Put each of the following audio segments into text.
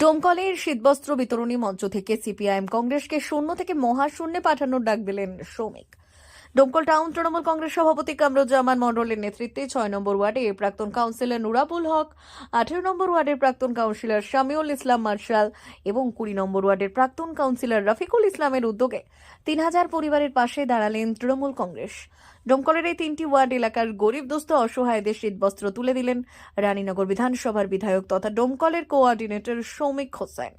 ডোমকলের শীতবস্ত্র বিতরণী মঞ্চ থেকে সিপিআইএম কংগ্রেসকে শূন্য থেকে মহাশূন্যে পাঠানোর ডাক দিলেন শ্রমিক। ডোমকল টাউন তৃণমূল কংগ্রেস সভাপতি কামরুজ্জামান মণ্ডলের নেতৃত্বে ছয় নম্বর ওয়ার্ডে প্রাক্তন কাউন্সিলর নুরাবুল হক, আঠেরো নম্বর ওয়ার্ডের প্রাক্তন কাউন্সিলর শামিউল ইসলাম মার্শাল এবং কুড়ি নম্বর ওয়ার্ডের প্রাক্তন কাউন্সিলর রফিকুল ইসলামের উদ্যোগে তিন হাজার পরিবারের পাশে দাঁড়ালেন তৃণমূল কংগ্রেস। ডোমকলের এই তিনটি ওয়ার্ড এলাকার গরিব, দুস্থ অসহায়দের শীতবস্ত্র তুলে দিলেন রানীনগর বিধানসভার বিধায়ক তথা ডোমকলের কোঅর্ডিনেটর সৌমিক হোসেন।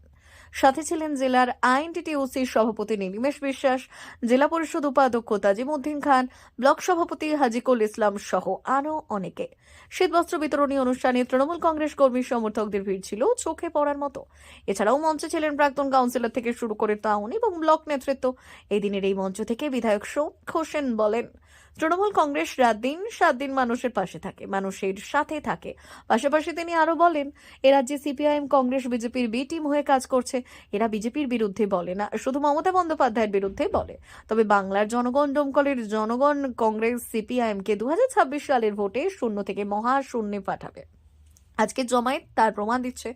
সাথে ছিলেন জেলার আইনটিটিউসির সভাপতি নীলিমেশ বিশ্বাস, জেলা পরিষদ উপাধ্যক্ষ তাজিমউদ্দিন খান, ব্লক সভাপতি হাজিকুল ইসলাম সহ আরও অনেকে। শীতবস্ত্র বিতরণী অনুষ্ঠানে তৃণমূল কংগ্রেস কর্মী সমর্থকদের ভিড় ছিল চোখে পড়ার মতো। এছাড়াও মঞ্চে ছিলেন প্রাক্তন কাউন্সিলর থেকে শুরু করে টাউন এবং ব্লক নেতৃত্ব। এই দিনের এই মঞ্চ থেকে বিধায়ক সৌমিক হোসেন বলেন তৃণমূল কংগ্রেস রাত দিন সাত দিন মানুষের পাশে থাকে, মানুষের সাথে থাকে। পাশাপাশি তিনি আরও বলেন, এ রাজ্যে সিপিআইএম, কংগ্রেস, বিজেপির বি টিম হয়ে কাজ করছে, এরা বিজেপির বিরুদ্ধে বলে না, শুধু মমতা বন্দ্যোপাধ্যায়ের বিরুদ্ধে বলে। তবে বাংলার জনগণ ডোমকলের জনগণ, কংগ্রেস সিপিআইএম কে দু সালের ভোটে শূন্য থেকে মহাশূন্যে পাঠাবে। আজকে জমায়েত তার প্রমাণ দিচ্ছে।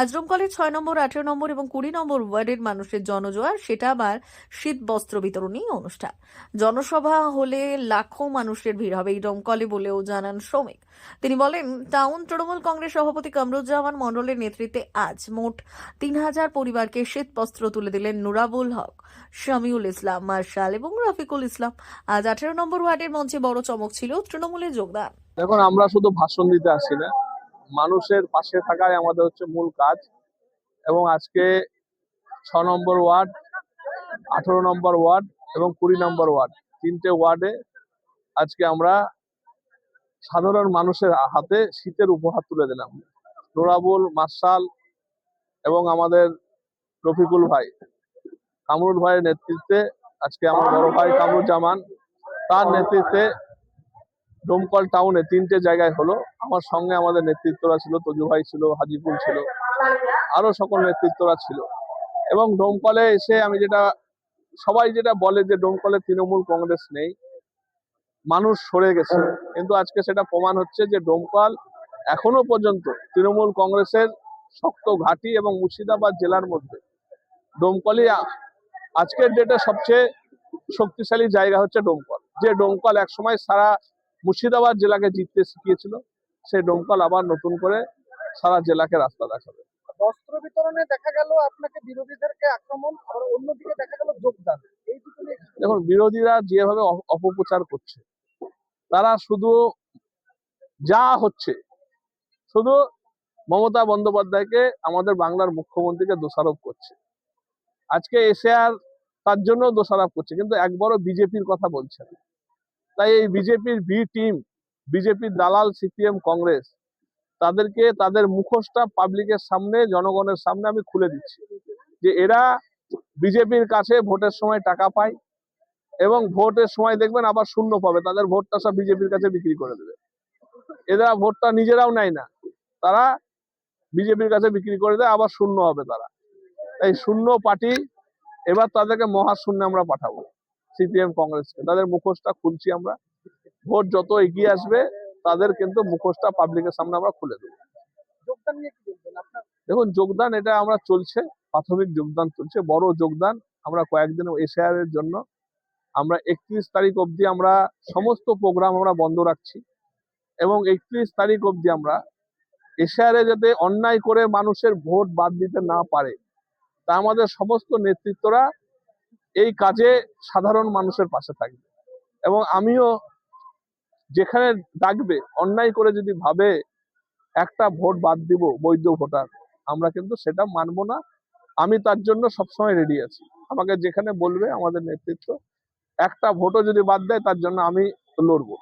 আজ ডোমকলের ছয় নম্বর, আঠেরো নম্বর এবং কুড়ি নম্বর ওয়ার্ডের মানুষের জনজোয়ার, সেটা আবার শীত বস্ত্র বিতরণী অনুষ্ঠান। জনসভা হলে লাখো মানুষের ভিড় হবে, এই ডোমকলে বলেও জানান শ্রমিক। তিনি বলেন, টাউন তৃণমূল কংগ্রেস সভাপতি কামরুজ্জামান মণ্ডলের নেতৃত্বে আজ মোট তিন হাজার পরিবারকে শীত বস্ত্র তুলে দিলেন নুরাবুল হক, শামিউল ইসলাম, মার্শাল এবং রফিকুল ইসলাম। আজ আঠেরো নম্বর ওয়ার্ডের মঞ্চে বড় চমক ছিল তৃণমূলের যোগদান। দেখুন, আমরা শুধু ভাষণ দিতে আসি না। মানুষের পাশে থাকাই আমাদের হচ্ছে মূল কাজ। এবং আজকে ছ নম্বর ওয়ার্ড, আঠারো নম্বর ওয়ার্ড এবং কুড়ি নম্বর ওয়ার্ড তিনটে ওয়ার্ডে আজকে আমরা সাধারণ মানুষের হাতে শীতের উপহার তুলে দিলাম। নোরাবুল, মার্শাল এবং আমাদের রফিকুল ভাই, কামরুল ভাইয়ের নেতৃত্বে আজকে আমার বড় ভাই কামরুজ্জামান, তার নেতৃত্বে ডোমকল টাউনে তিনটে জায়গায় হলো। আমার সঙ্গে আমাদের নেতৃত্বরা ছিল, তজু ভাই ছিল, হাজিপুর ছিল, আরও সকল নেতৃত্বরা ছিল। এবং ডোমকলে এসে আমি যেটা, সবাই যেটা বলে যে ডোমকলে তৃণমূল কংগ্রেস নেই, মানুষ সরে গেছে। কিন্তু আজকে সেটা প্রমাণ হচ্ছে যে ডোমকল এখনও পর্যন্ত তৃণমূল কংগ্রেসের শক্ত ঘাঁটি এবং মুর্শিদাবাদ জেলার মধ্যে। ডোমকলই আজকের ডেটে সবচেয়ে শক্তিশালী জায়গা হচ্ছে ডোমকল যে ডোমকল একসময় সারা মুর্শিদাবাদ জেলাকে জিততে শিখিয়েছিল সেই ডোমকল আবার নতুন করে সারা জেলাকে রাস্তা দেখাবে। বস্ত্র বিতরণে দেখা গেল আপনাকে বিরোধীদেরকে আক্রমণ আর অন্যদিকে দেখা গেল যোগদান। এই দেখুন বিরোধীরা যেভাবে অপপ্রচার করছে তারা শুধু যা হচ্ছে শুধু মমতা বন্দ্যোপাধ্যায়কে আমাদের বাংলার মুখ্যমন্ত্রীকে দোষারোপ করছে। আজকে এসে আর তার জন্য দোষারোপ করছে কিন্তু একবারও বিজেপির কথা বলছে না। তাই এই বিজেপির বি টিম, বিজেপির দালাল সিপিএম কংগ্রেস, তাদেরকে তাদের মুখোশটা পাবলিকের সামনে, জনগণের সামনে আমি খুলে দিচ্ছি যে এরা বিজেপির কাছে ভোটের সময় টাকা পায় এবং ভোটের সময় দেখবেন আবার শূন্য পাবে, তাদের ভোটটা সব বিজেপির কাছে বিক্রি করে দেবে। এরা ভোটটা নিজেরাও নেয় না, তারা বিজেপির কাছে বিক্রি করে দেয়, আবার শূন্য হবে তারা। এই শূন্য পার্টি এবার তাদেরকে মহাশূন্যে আমরা পাঠাবো। সিপিএম কংগ্রেসকে। তাদের মুখোশটা খুলছি আমরা। ভোট যত এগিয়ে আসবে তাদের কিন্তু মুখোশটা পাবলিকের সামনে আমরা খুলে দেবো। দেখুন যোগদান এটা আমরা চলছে প্রাথমিক যোগদান চলছে বড় যোগদান আমরা কয়েকদিন এসআর এর জন্য। আমরা একত্রিশ তারিখ অবধি আমরা সমস্ত প্রোগ্রাম আমরা বন্ধ রাখছি এবং একত্রিশ তারিখ অবধি আমরা এসআর যাতে অন্যায় করে মানুষের ভোট বাদ দিতে না পারে তা আমাদের সমস্ত নেতৃত্বরা এই কাজে সাধারণ মানুষের পাশে থাকবে। এবং আমিও যেখানে ডাকবে অন্যায় করে যদি ভাবে, একটা ভোট বাদ দিব, বৈধ ভোটার, আমরা কিন্তু সেটা মানবো না। আমি তার জন্য সবসময় রেডি আছি। আমাকে যেখানে বলবে আমাদের নেতৃত্ব, একটা ভোটও যদি বাদ দেয়, তার জন্য আমি লড়বো।